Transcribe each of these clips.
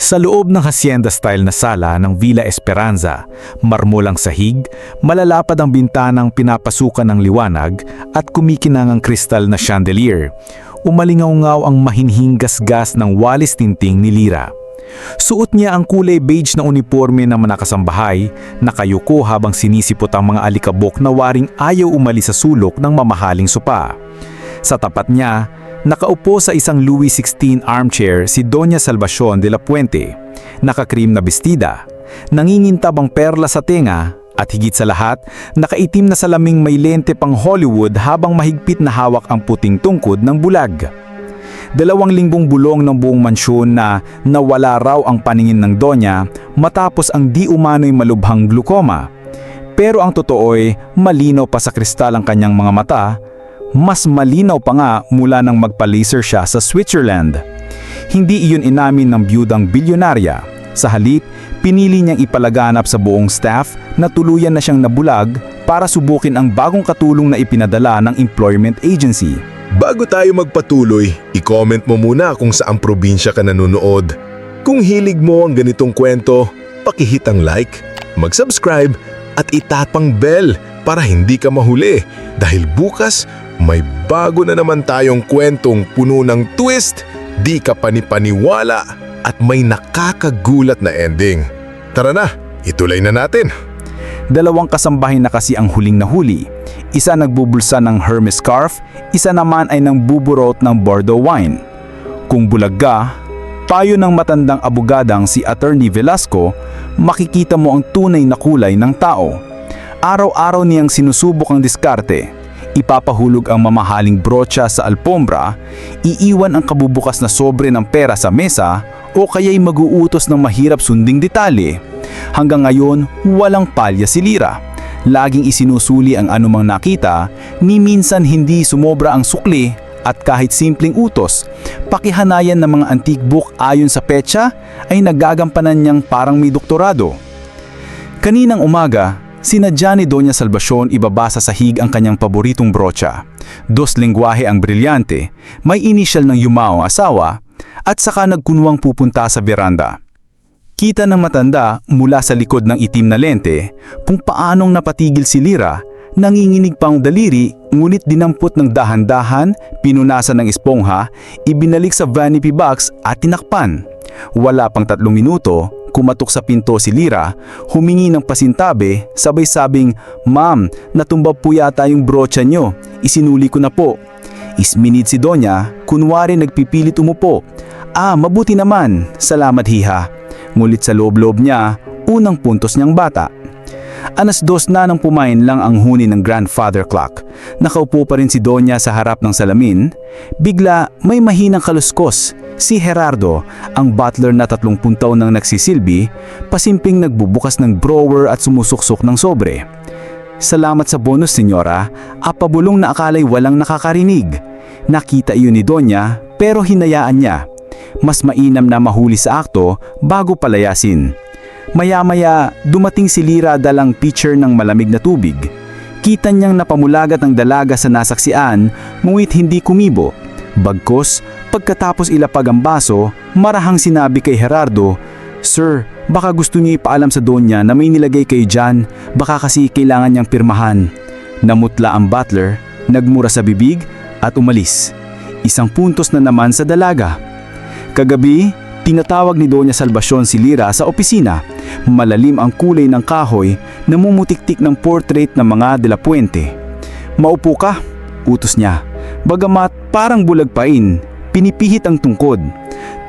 Sa loob ng hacienda-style na sala ng Villa Esperanza, marmolang sahig, malalapad ang bintanang pinapasukan ng liwanag at kumikinangang kristal na chandelier. Umalingaw-ngaw ang mahinhing gasgas ng walis tinting ni Lira. Suot niya ang kulay beige na uniforme na manakasambahay, nakayuko habang sinisipot ang mga alikabok na waring ayaw umalis sa sulok ng mamahaling sopa. Sa tapat niya, nakaupo sa isang Louis XVI armchair si Doña Salvacion de la Puente, nakakrim na bestida, nangingintab ang perla sa tenga at higit sa lahat, nakaitim na salaming may lente pang Hollywood habang mahigpit na hawak ang puting tungkod ng bulag. Dalawang linggong bulong ng buong mansyon na nawala raw ang paningin ng Donya matapos ang di umano'y malubhang glukoma. Pero ang totoo'y malinaw pa sa kristal ang kanyang mga mata, mas malinaw pa nga mula nang magpa-laser siya sa Switzerland. Hindi iyon inamin ng biyudang bilyonarya. Sa halip, pinili niyang ipalaganap sa buong staff na tuluyan na siyang nabulag para subukin ang bagong katulong na ipinadala ng employment agency. Bago tayo magpatuloy, i-comment mo muna kung saang probinsya ka nanonood. Kung hilig mo ang ganitong kwento, pakihit ang like, mag-subscribe at itapang bell para hindi ka mahuli dahil bukas may bago na naman tayong kwentong puno ng twist, di ka panipaniwala at may nakakagulat na ending. Tara na, ituloy na natin. Dalawang kasambahay na kasi ang huling nahuli. Isa nagbubulsa ng Hermes scarf, isa naman ay nangbuburot ng Bordeaux wine. Kung bulag ka, payo ng matandang abogadang si Attorney Velasco, makikita mo ang tunay na kulay ng tao. Araw-araw niyang sinusubok ang diskarte. Ipapahulog ang mamahaling brocha sa alpombra, iiwan ang kabubukas na sobre ng pera sa mesa, o kaya'y mag-uutos ng mahirap sunding detalye. Hanggang ngayon, walang palya si Lira. Laging isinusuli ang anumang nakita, ni minsan hindi sumobra ang sukli at kahit simpleng utos, pakihanayan ng mga antique book ayon sa petsa ay nagagampanan niyang parang may doktorado. Kaninang umaga, sinadya ni Doña Salvacion ibabasa sa hig ang kanyang paboritong brocha. Dos lingwahe ang brilyante, may initial ng yumao asawa, at saka nagkunwang pupunta sa veranda. Kita ng matanda mula sa likod ng itim na lente kung paanong napatigil si Lira, nanginginig pa ang daliri ngunit dinampot ng dahan-dahan, pinunasan ng espongha, ibinalik sa vanity box at tinakpan. Wala pang tatlong minuto, kumatok sa pinto si Lira, humingi ng pasintabi, sabay sabing, Ma'am, natumba po yata yung brocha nyo, isinuli ko na po. Isminid si Donya, kunwari nagpipilit umupo. Ah, mabuti naman, salamat hiha. Ngulit sa loob-loob niya, unang puntos niyang bata. Anas dos na nang pumain lang ang huni ng grandfather clock. Nakaupo pa rin si Donya sa harap ng salamin. Bigla may mahinang kaluskos. Si Gerardo, ang butler na 30 taon nang nagsisilbi, pasimping nagbubukas ng drawer at sumusuksok ng sobre. Salamat sa bonus, senyora. Apabulong na akalay walang nakakarinig. Nakita iyon ni Donya pero hinayaan niya. Mas mainam na mahuli sa akto bago palayasin. Maya-maya, dumating si Lira dalang pitcher ng malamig na tubig. Kita niyang napamulagat ang dalaga sa nasaksian, ngunit hindi kumibo. Bagkos, pagkatapos ilapag ang baso, marahang sinabi kay Gerardo, Sir, baka gusto niyo ipaalam sa donya na may nilagay kayo dyan, baka kasi kailangan niyang pirmahan. Namutla ang butler, nagmura sa bibig at umalis. Isang puntos na naman sa dalaga. Kagabi, tinatawag ni Doña Salvacion si Lira sa opisina. Malalim ang kulay ng kahoy, namumutiktik ng portrait ng mga de la Puente. Maupo ka, utos niya. Bagamat parang bulagpain, pinipihit ang tungkod.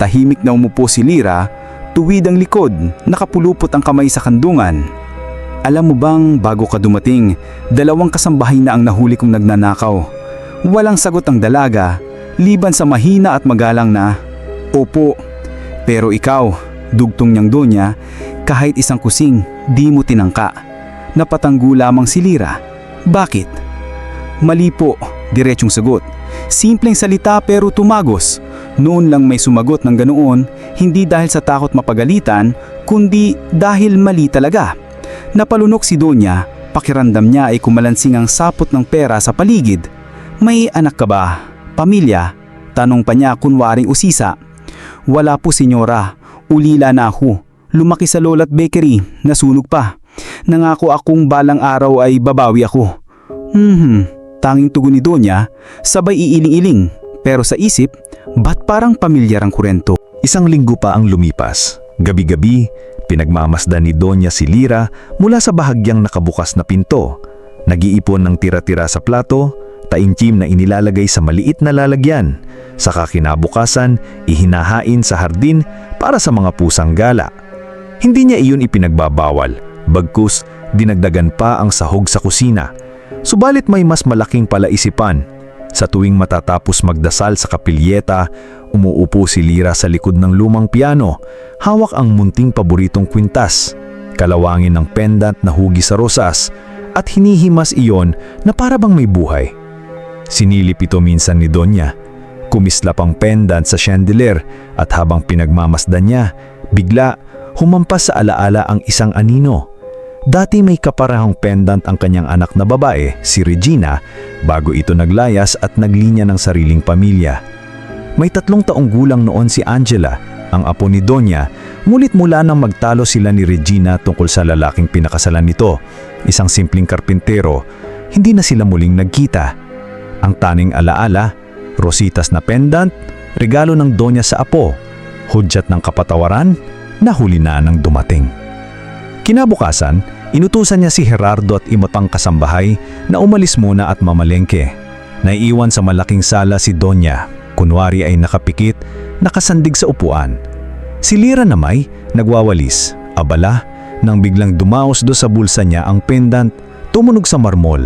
Tahimik na umupo si Lira, tuwid ang likod, nakapulupot ang kamay sa kandungan. Alam mo bang bago ka dumating, dalawang kasambahay na ang nahuli kong nagnanakaw. Walang sagot ang dalaga, liban sa mahina at magalang na, Opo, pero ikaw, dugtong niyang donya, kahit isang kusing, di mo tinangka. Napatanggu lamang si Lira. Bakit? Mali po, diretsong sagot. Simpleng salita pero tumagos. Noon lang may sumagot ng ganoon, hindi dahil sa takot mapagalitan, kundi dahil mali talaga. Napalunok si Donya, pakiramdam niya ay kumalansing ang sapot ng pera sa paligid. May anak ka ba? Pamilya? Tanong pa niya kunwaring usisa. Wala po senyora, Ulila na ako. Lumaki sa Lola't Bakery, nasunog pa. Nangako akong balang araw ay babawi ako. Hmm, tanging tugon ni Donya, sabay iiling-iling. Pero sa isip, ba't parang pamilyar ang kurento? Isang linggo pa ang lumipas. Gabi-gabi, pinagmamasdan ni Donya si Lira mula sa bahagyang nakabukas na pinto. Nag-iipon ng tira-tira sa plato, taimtim na inilalagay sa maliit na lalagyan. Saka kinabukasan, ihinahain sa hardin para sa mga pusang gala. Hindi niya iyon ipinagbabawal, bagkus dinagdagan pa ang sahog sa kusina. Subalit may mas malaking palaisipan. Sa tuwing matatapos magdasal sa kapilyeta, umuupo si Lira sa likod ng lumang piano, hawak ang munting paboritong kwintas, kalawangin ng pendant na hugi sa rosas, at hinihimas iyon na para bang may buhay. Sinilip ito minsan ni Donya. Kumislap ang pendant sa chandelier at habang pinagmamasdan niya, bigla humampas sa alaala ang isang anino. Dati may kaparahang pendant ang kanyang anak na babae, si Regina, bago ito naglayas at naglinya ng sariling pamilya. May tatlong taong gulang noon si Angela, ang apo ni Donya, ngunit mula nang magtalo sila ni Regina tungkol sa lalaking pinakasalan nito, isang simpleng karpintero, hindi na sila muling nagkita. Ang taning alaala, rositas na pendant, regalo ng Donya sa apo, hudyat ng kapatawaran, nahuli na nang dumating. Kinabukasan, inutusan niya si Gerardo at imotang kasambahay na umalis muna at mamalengke. Naiiwan sa malaking sala si Donya, kunwari ay nakapikit, nakasandig sa upuan. Si Lira namay, nagwawalis, abala, nang biglang dumaos do sa bulsa niya ang pendant, tumunog sa marmol.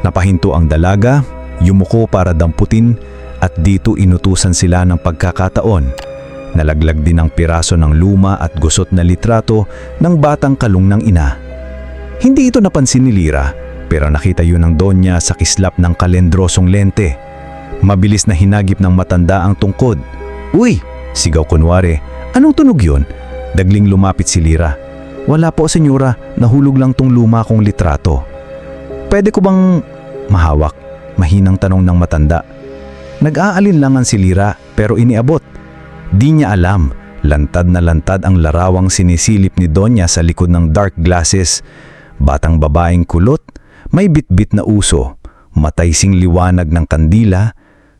Napahinto ang dalaga, yumuko para damputin, at dito inutusan sila ng pagkakataon. Nalaglag din ang piraso ng luma at gusot na litrato ng batang kalung ng ina. Hindi ito napansin ni Lira, pero nakita yun ng Donya sa kislap ng kalendrosong lente. Mabilis na hinagip ng matanda ang tungkod. Uy! Sigaw kunwari. Anong tunog yun? Dagling lumapit si Lira. Wala po, senyora. Nahulog lang tong luma kong litrato. Pwede ko bang mahawak? Mahinang tanong ng matanda. Nag-aalinlangan si Lira pero iniabot. Di niya alam, lantad na lantad ang larawang sinisilip ni Donya sa likod ng dark glasses. Batang babaeng kulot, may bitbit na uso, matay sing liwanag ng kandila.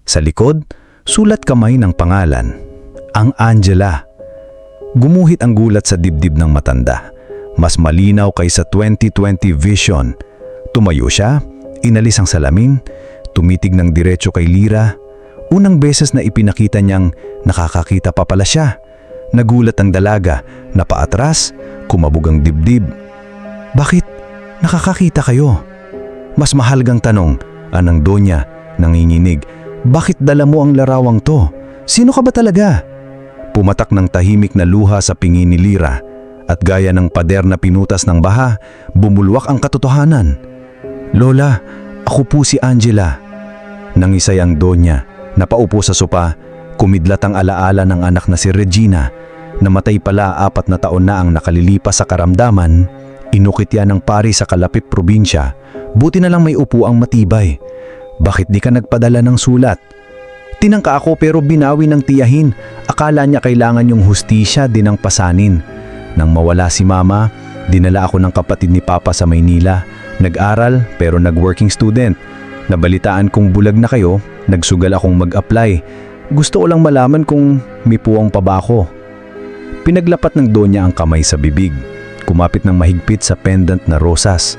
Sa likod, sulat kamay ng pangalan. Ang Angela. Gumuhit ang gulat sa dibdib ng matanda. Mas malinaw kaysa 2020 vision. Tumayo siya, inalis ang salamin, tumitig ng diretso kay Lira. Unang beses na ipinakita niyang nakakakita pa pala siya. Nagulat ang dalaga, napaatras, kumabog ang dibdib. Bakit? Nakakakita kayo? Mas mahalagang tanong, anang donya, nanginginig. Bakit dala mo ang larawang to? Sino ka ba talaga? Pumatak ng tahimik na luha sa pingin ni Lira at gaya ng pader na pinutas ng baha, bumulwak ang katotohanan. Lola, ako po si Angela. Nangisay ang donya, napaupo sa sopa, kumidlat ang alaala ng anak na si Regina. Namatay pala apat na taon na ang nakalilipas sa karamdaman. Inukit yan ng pari sa kalapit probinsya. Buti na lang may upuang matibay. Bakit di ka nagpadala ng sulat? Tinangka ako pero binawi ng tiyahin. Akala niya kailangan yung hustisya din ang pasanin. Nang mawala si mama, dinala ako ng kapatid ni Papa sa Maynila. Nag-aral pero nag-working student. Nabalitaan kong bulag na kayo, nagsugal akong mag-apply. Gusto ko lang malaman kung may puwang pa ba ako. Pinaglapat ng donya ang kamay sa bibig. Kumapit ng mahigpit sa pendant na rosas.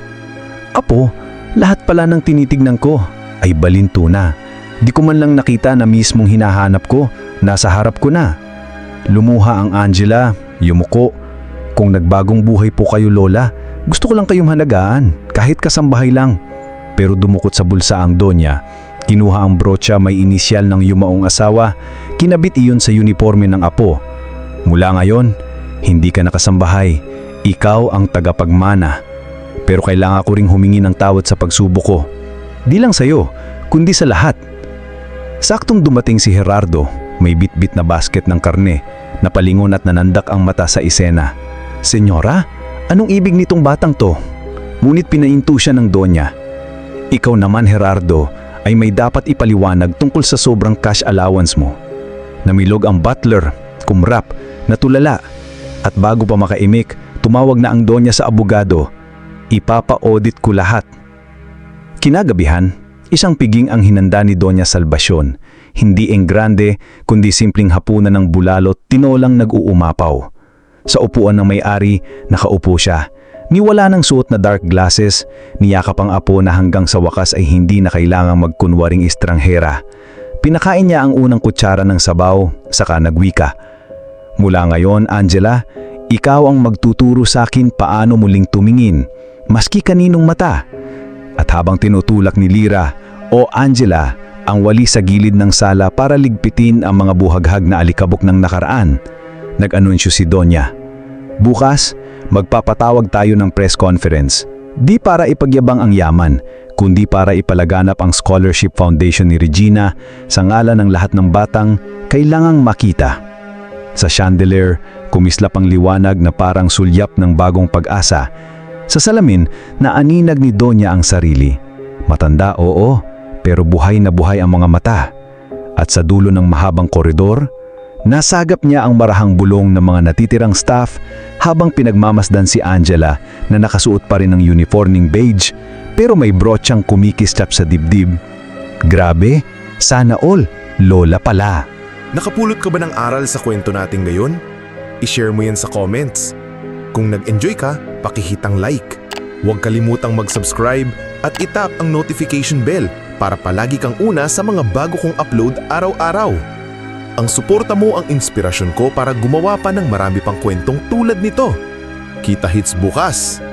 Apo, lahat pala ng tinitignan ko ay balinto na. Di ko man lang nakita na mismong hinahanap ko, nasa harap ko na. Lumuha ang Angela, yumuko. Kung nagbagong buhay po kayo lola, gusto ko lang kayong hanagaan, kahit kasambahay lang. Pero dumukot sa bulsa ang donya. Kinuha ang brocha may inisyal ng yumaong asawa, kinabit iyon sa uniforme ng apo. Mula ngayon, hindi ka nakasambahay, ikaw ang tagapagmana. Pero kailangan ko ring humingi ng tawad sa pagsubok ko. Di lang sa'yo, kundi sa lahat. Saktong dumating si Gerardo, may bitbit na basket ng karne, napalingon at nanandak ang mata sa isena. Senyora, anong ibig nitong batang to? Ngunit pinainto siya ng donya. Ikaw naman Gerardo ay may dapat ipaliwanag tungkol sa sobrang cash allowance mo. Namilog ang butler, kumrap, natulala. At bago pa makaimik, tumawag na ang donya sa abogado. Ipapa-audit ko lahat. Kinagabihan, isang piging ang hinanda ni Doña Salvacion. Hindi eng grande, kundi simpleng hapunan ng bulalot, tinolang nag-uumapaw. Sa upuan ng may-ari, nakaupo siya. Niwala ng suot na dark glasses, niyakap ang apo na hanggang sa wakas ay hindi na kailangang magkunwaring estranghera. Pinakain niya ang unang kutsara ng sabaw, saka nagwika. Mula ngayon, Angela, ikaw ang magtuturo sa akin paano muling tumingin, maski kaninong mata. At habang tinutulak ni Lira, o Angela, ang wali sa gilid ng sala para ligpitin ang mga buhaghag na alikabok ng nakaraan, nag-anunsyo si Donya. Bukas, magpapatawag tayo ng press conference. Di para ipagyabang ang yaman, kundi para ipalaganap ang Scholarship Foundation ni Regina sa ngalan ng lahat ng batang kailangang makita. Sa chandelier, kumislap ang liwanag na parang sulyap ng bagong pag-asa. Sa salamin, naaninag ni Donya ang sarili. Matanda, oo, pero buhay na buhay ang mga mata. At sa dulo ng mahabang koridor, nasagap niya ang marahang bulong ng mga natitirang staff habang pinagmamasdan si Angela na nakasuot pa rin ng uniforming beige pero may brochang kumikislap sa dibdib. Grabe, sana all, lola pala. Nakapulot ka ba ng aral sa kwento natin ngayon? I-share mo yan sa comments. Kung nag-enjoy ka, pakihitang like. Huwag kalimutang mag-subscribe at itap ang notification bell para palagi kang una sa mga bago kong upload araw-araw. Ang suporta mo ang inspirasyon ko para gumawa pa ng marami pang kwentong tulad nito. Kita hits bukas!